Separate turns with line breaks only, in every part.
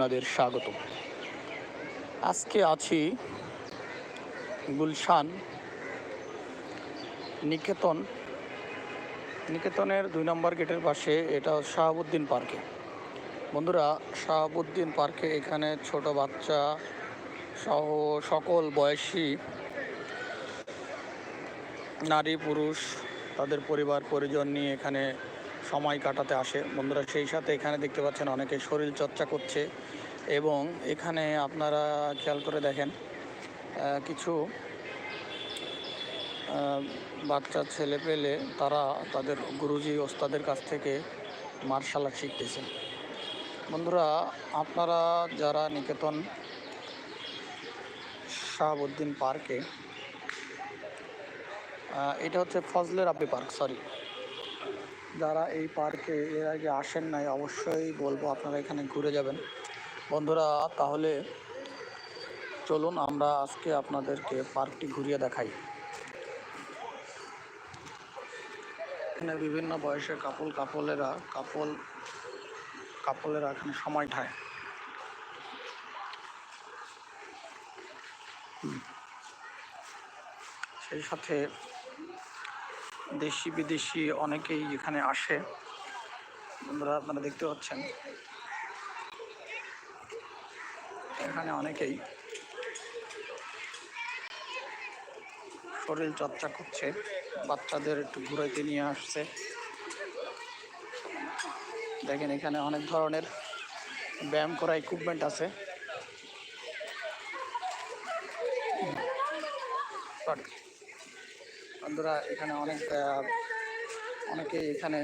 আপনাদের স্বাগত আজকে আছি গুলশান নিকেতন। নিকেতনের দুই নম্বর গেটের পাশে এটা শাহাবুদ্দিন পার্কে। বন্ধুরা, শাহাবুদ্দিন পার্কে এখানে ছোট বাচ্চা সহ সকল বয়সী নারী, পুরুষ, তাদের পরিবার, পরিজন নিয়ে এখানে সময় কাটাতে আসে। বন্ধুরা, সেই সাথে এখানে দেখতে পাচ্ছেন অনেকে শরীর চর্চা করছে এবং এখানে আপনারা খেয়াল করে দেখেন কিছু বাচ্চা ছেলে পেলে তারা তাদের গুরুজি, ওস্তাদের কাছ থেকে মার্শাল আর্ট শিখতেছে। বন্ধুরা, আপনারা যারা নিকেতন শাহাবুদ্দিন পার্কে এটা হচ্ছে ফজলে রাব্বি পার্ক, সরি। যারা এই পার্কে এর আগে আসেন নাই, অবশ্যই বলব আপনারা এখানে ঘুরে যাবেন। বন্ধুরা, তাহলে চলুন আমরা আজকে আপনাদেরকে পার্কটি ঘুরিয়ে দেখাই। এখানে বিভিন্ন বয়সের কাপল কাপলেরা কাপল কাপলেরা এখানে সময় ঠায় সেই সাথে দেশি বিদেশি অনেকেই এখানে আসে। বন্ধুরা, আপনারা দেখতে পাচ্ছেন। এখানে অনেকেই শরীর চর্চা করছে, বাচ্চাদের একটু ঘুরাইতে নিয়ে আসছে। দেখেন, এখানে অনেক ধরনের ব্যায়াম করা ইকুইপমেন্ট আছে. বন্ধুরা এখানে অনেক আহ, অনেকে এখানে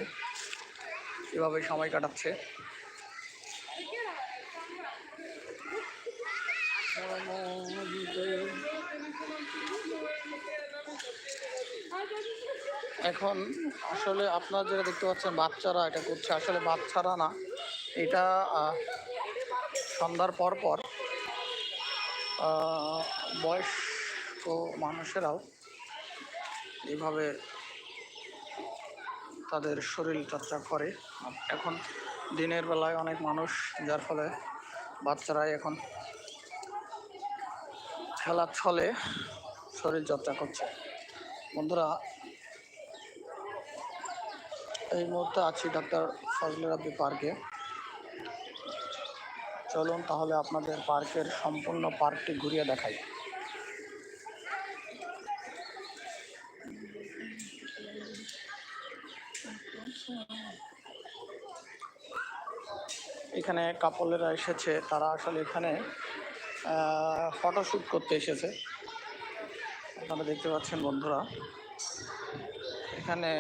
এভাবে সময় কাটাচ্ছে। এখন আসলে আপনারা যেটা দেখতে পাচ্ছেন বাচ্চারা এটা করছে। আসলে বাচ্চারা না এটা সন্ধ্যার পর পর বয়স্ক মানুষেরাও এইভাবে তাদের শরীর চর্চা করে। এখন দিনের বেলায় অনেক মানুষ, যার ফলে বাচ্চারাই এখন খেলার ছলে শরীর চর্চা করছে। বন্ধুরা, এই মুহূর্তে আছি ডাক্তার ফজলে রাব্বি পার্কে। চলুন তাহলে আপনাদের পার্কের সম্পূর্ণ পার্কটি ঘুরিয়ে দেখাই। এখানে কাপলেরা এসেছে, তারা আসলে এখানে ফটোশ্যুট করতে এসেছে। আপনারা দেখতে পাচ্ছেন বন্ধুরা, এখানে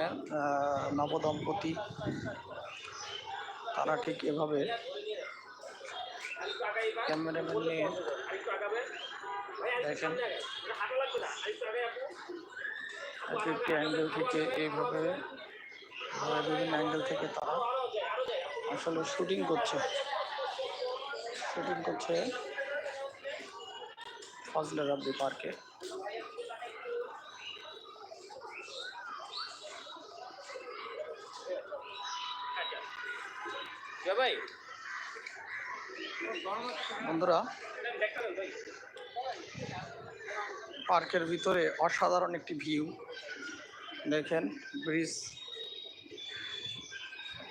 নবদম্পতি, তারা ঠিক এভাবে ক্যামেরাম্যান নিয়ে দেখেন। এক অ্যাঙ্গেল থেকে এইভাবে বিভিন্ন অ্যাঙ্গেল থেকে তারা আসলে শুটিং করছে। শুটিং করছে ফজলে রাব্বি পার্কে। বন্ধুরা, পার্কের ভিতরে অসাধারণ একটি ভিউ দেখেন ব্রিজ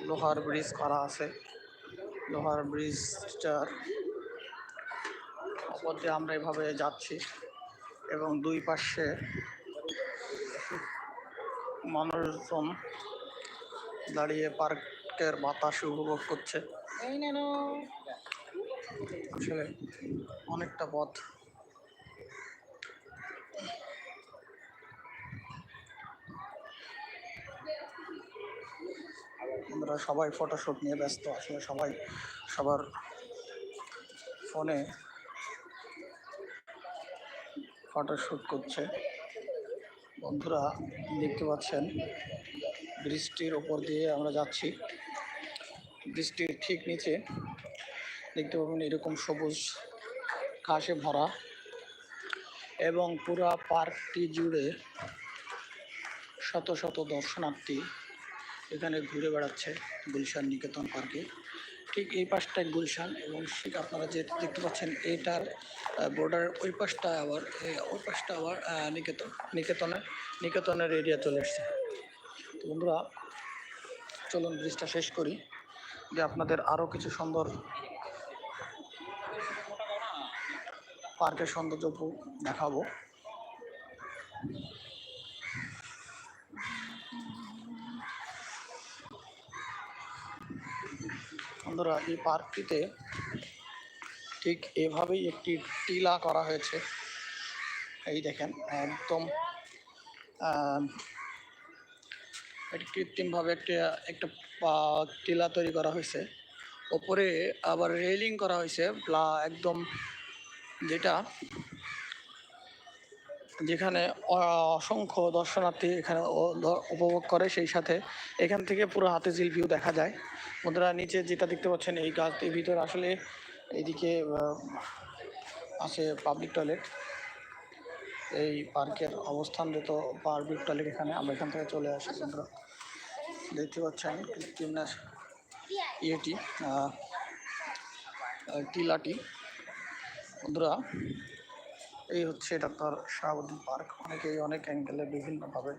লোহার ব্রিজ করা আছে। লোহার ব্রিজটার ওপর দিয়ে আমরা এভাবে যাচ্ছি এবং দুই পাশে মানুষজন দাঁড়িয়ে পার্কের বাতাস উপভোগ করছে। আসলে অনেকটা পথ। আমরা সবাই ফটোশ্যুট নিয়ে ব্যস্ত, আসলে সবাই সবার ফোনে ফটোশ্যুট করছে। বন্ধুরা, দেখতে পাচ্ছেন, বৃষ্টির ওপর দিয়ে আমরা যাচ্ছি। বৃষ্টির ঠিক নিচে দেখতে পাবেন এরকম সবুজ ঘাসে ভরা এবং পুরা পার্কটি জুড়ে শত শত দর্শনার্থী এখানে ঘুরে বেড়াচ্ছে গুলশান নিকেতন পার্কে। ঠিক এই পাশটায় গুলশান এবং ঠিক আপনারা যে দেখতে পাচ্ছেন এটার বর্ডার ওই পাশটা আবার ওই পাশটা আবার নিকেতন, নিকেতনের নিকেতনের এরিয়া চলে এসছে। তো বন্ধুরা, চলুন ব্রিজটা শেষ করি, যে আপনাদের আরও কিছু সুন্দর পার্কের সৌন্দর্য দেখাবো। বন্ধুরা এই পার্কটিতে ঠিক এভাবেই একটি টিলা করা হয়েছে। এই দেখেন, একদম এটি কৃত্রিমভাবে একটা একটা টিলা তৈরি করা হয়েছে। ওপরে আবার রেলিং করা হয়েছে, প্লা- একদম যেটা যেখানে অসংখ্য দর্শনার্থী এখানে উপভোগ করে সেই সাথে। এখান থেকে পুরো হাতিঝিল ভিউ দেখা যায়। বন্ধুরা, নিচে যেটা দেখতে পাচ্ছেন, এই গাছটির ভিতরে আসলে এদিকে আছে পাবলিক টয়লেট এই পার্কের অবস্থান যেত পাবলিক টয়লেট এখানে। আমরা এখান থেকে চলে আসি, বন্ধুরা। দেখতে পাচ্ছেন কৃত্রিম ইয়েটি টিলাটি। বন্ধুরা এই হচ্ছে ডাক্তার শাহাবুদ্দিন পার্ক। অনেকেই অনেক অ্যাঙ্গেলে বিভিন্নভাবে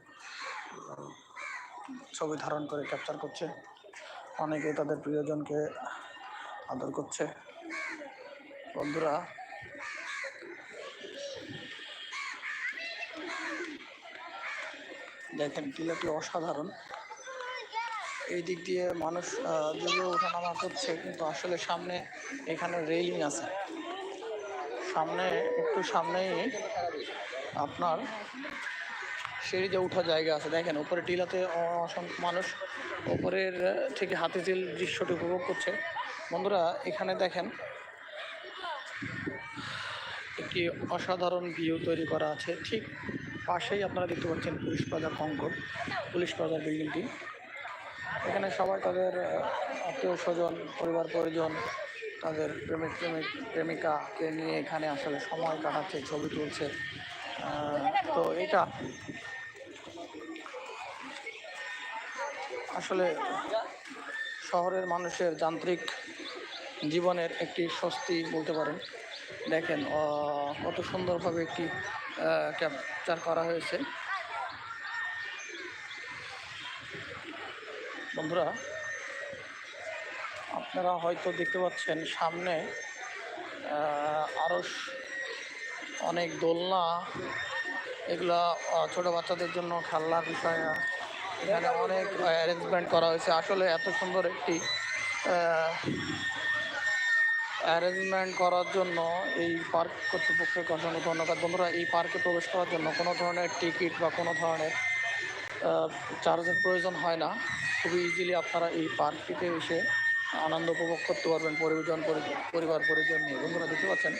ছবি ধারণ করে ক্যাপচার করছে। অনেকে তাদের প্রিয়জনকে আদর করছে। বন্ধুরা, দেখেন টিলাটি অসাধারণ। এই দিক দিয়ে মানুষ যদিও ওঠানামা করছে, কিন্তু আসলে সামনে এখানে রেলিং আছে। সামনে, একটু সামনেই আপনার সিঁড়ি দিয়ে ওঠা জায়গা আছে, দেখেন উপরে টিলাতে অসংখ্য মানুষ, উপরের থেকে হাতিঝিল দৃশ্যটি উপভোগ করছে। বন্ধুরা, এখানে দেখেন একটি অসাধারণ ভিউ তৈরি করা আছে। ঠিক পাশেই আপনারা দেখতে পাচ্ছেন পুলিশ প্লাজা কঙ্কর, পুলিশ প্লাজার বিল্ডিংটি। এখানে সবাই তাদের আত্মীয় স্বজন, পরিবার পরিজন তাদের প্রেমিক প্রেমিক প্রেমিকাকে নিয়ে এখানে আসলে সময় কাটাচ্ছে, ছবি তুলছে। তো এটা আসলে শহরের মানুষের যান্ত্রিক জীবনের একটি স্বস্তি বলতে পারেন। দেখেন কত সুন্দরভাবে একটি ক্যাপচার করা হয়েছে। বন্ধুরা আপনারা হয়তো দেখতে পাচ্ছেন সামনে আরও অনেক দোলনা। এগুলা ছোট বাচ্চাদের জন্য খেলনার বিষয়। এখানে অনেক অ্যারেঞ্জমেন্ট করা হয়েছে। আসলে এত সুন্দর একটি অ্যারেঞ্জমেন্ট করার জন্য এই পার্ক কর্তৃপক্ষকে অসংখ্য ধন্যবাদ। বন্ধুরা, এই পার্কে প্রবেশ করার জন্য কোনো ধরনের টিকিট বা কোনো ধরনের চার্জের প্রয়োজন হয় না। খুবই ইজিলি আপনারা এই পার্কটিতে এসে আনন্দ উপভোগ করতে পারবেন, পরিজন পরি- পরিবার, পরিজন নিয়ে। বন্ধুরা, দেখতে পাচ্ছেন?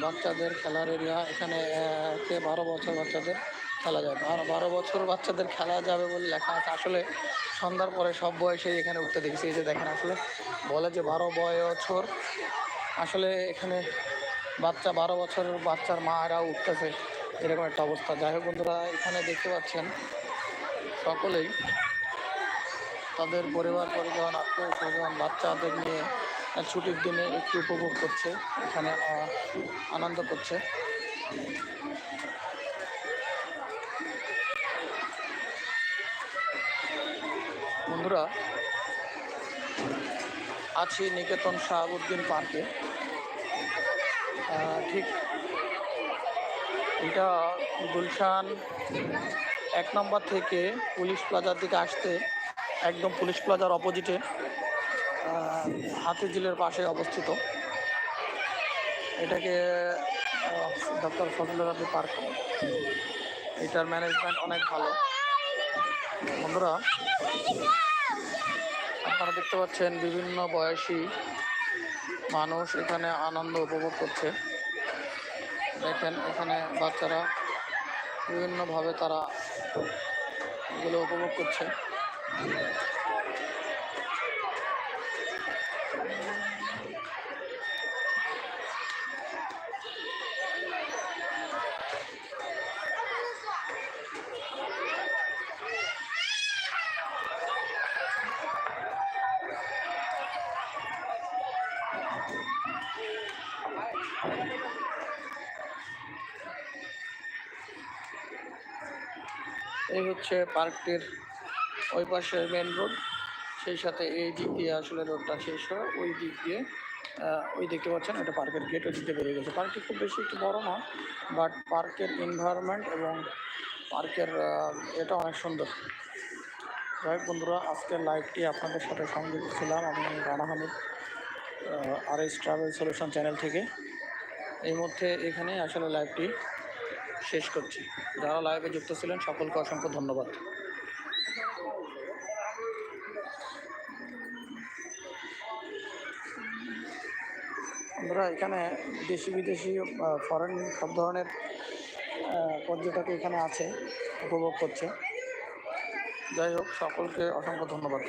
বাচ্চাদের খেলার এরিয়া এখানে কে বারো বছর বাচ্চাদের খেলা যায়? বারো বারো বছর বাচ্চাদের খেলা যাবে বলে লেখা আছে। আসলে সন্ধ্যার পরে সব বয়সেই এখানে উঠতে দেখছি। এই যে দেখেন, আসলে বলে যে বারো বছর, আসলে এখানে বাচ্চা, বারো বছরের বাচ্চার মায়েরা উঠতেছে, এরকম একটা অবস্থা। যাই হোক বন্ধুরা, এখানে দেখতে পাচ্ছেন সকলেই তাদের পরিবার, পরিজন, আত্মীয় স্বজন, বাচ্চাদের নিয়ে ছুটির দিনে একটু উপভোগ করছে, এখানে আনন্দ করছে। বন্ধুরা, আছি নিকেতন শাহাবুদ্দিন পার্কে। ঠিক এটা গুলশান এক নম্বর থেকে পুলিশ প্লাজার দিকে আসতে একদম পুলিশ প্লাজার অপোজিটে হাতিঝিলের পাশে অবস্থিত। এটাকে ডক্টর ফজলুর রবি পার্ক এটার ম্যানেজমেন্ট অনেক ভালো। বন্ধুরা, আপনারা দেখতে পাচ্ছেন বিভিন্ন বয়সী মানুষ এখানে আনন্দ উপভোগ করছে। দেখেন এখানে বাচ্চারা বিভিন্নভাবে তারা এগুলো উপভোগ করছে। এই হচ্ছে পার্কটির ওই পাশে মেন রোড সেই সাথে এই দিক দিয়ে আসলে রোডটা শেষ হয়। ওই দিক দিয়ে ওই দেখতে পাচ্ছেন, এটা পার্কের গেট ওই দিক বেরিয়ে গেছে। পার্কটি খুব বেশি একটু বড় না বাট পার্কের এনভায়রনমেন্ট এবং পার্কের এটা অনেক সুন্দর। যাই বন্ধুরা, আজকের লাইভটি আপনাদের সাথে সংযুক্ত ছিলাম আমি Rana Hamid R S travel solution channel থেকে। এই মধ্যে এখানেই আসলে লাইভটি শেষ করছি। যারা লাইভে যুক্ত ছিলেন, সকলকে অসংখ্য ধন্যবাদ। আমরা এখানে দেশি বিদেশি ফরেন সব ধরনের পর্যটক এখানে আছে, উপভোগ করছে। যাই হোক, সকলকে অসংখ্য ধন্যবাদ।